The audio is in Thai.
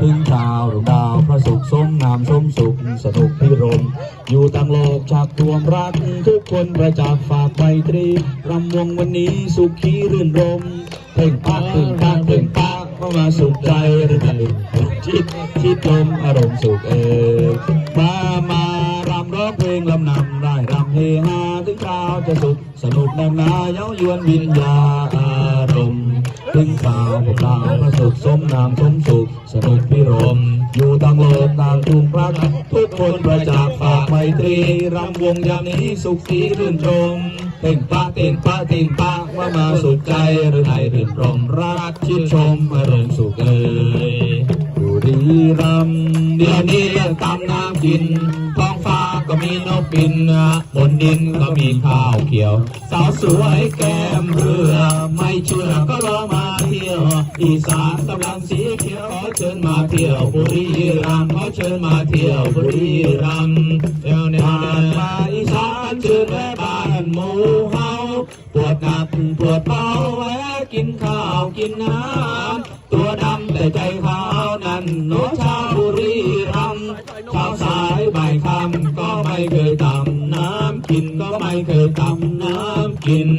ถึงข่าวดวงดาวพระสุขสมงามสมสุขสนุกพิรม อยู่ต่างโลกจากรวมรัก ทุกคนประจักษ์ฝากไมตรีรำวงวันนี้สุขีรื่นรมเพ่งปักเพ่งปักเพ่งปักเข้ามาสุขใจหรือไงชิดชิดลมอารมณ์สุขเออมามารำร้องเพลงลำนำได้รำเฮฮาถึงคราวจะสุขสนุกแน่นนาเย้ายวนวิญญาอารมณ์ ถึงข่าวพวกเราพระสุขสมนามสมสุขสนุกพิรม อยู่ต่างโลกต่างทุกรักทุกคนประจักษ์ฝากไมตรีรำวงยามนี้สุขสีรื่นรมเต่งปะเต่งปะเต่งปะว่ามาสุขใจหรือไทยรื่นรมรักชื่นชมอารมณ์สุขเอ่ยอยู่ดีรำเดี๋ยวนี้เรื่องตำน้ำกินท้องฟ้าก็มีนกบินบนดินก็มีข้าวเขียว สาวสวยแก้มเรือ ไม่เชื่อก็ลอง อีสานกำลังสีเขียวขอเชิญมาเที่ยวบุรีรัมย์ขอเชิญมาเที่ยวบุรีรัมย์เดี๋ยวนี้มาอีสานเชิญแม่บ้านหมูเฮาปวดหนักปวดเบาแวะกินข้าวกินน้ำตัวดำแต่ใจขาวนั่นโนชาบุรีรัมย์เช้าสายบ่ายค่ำก็ไม่เคยต่ำน้ำกินก็ไม่เคยต่ำน้ำกิน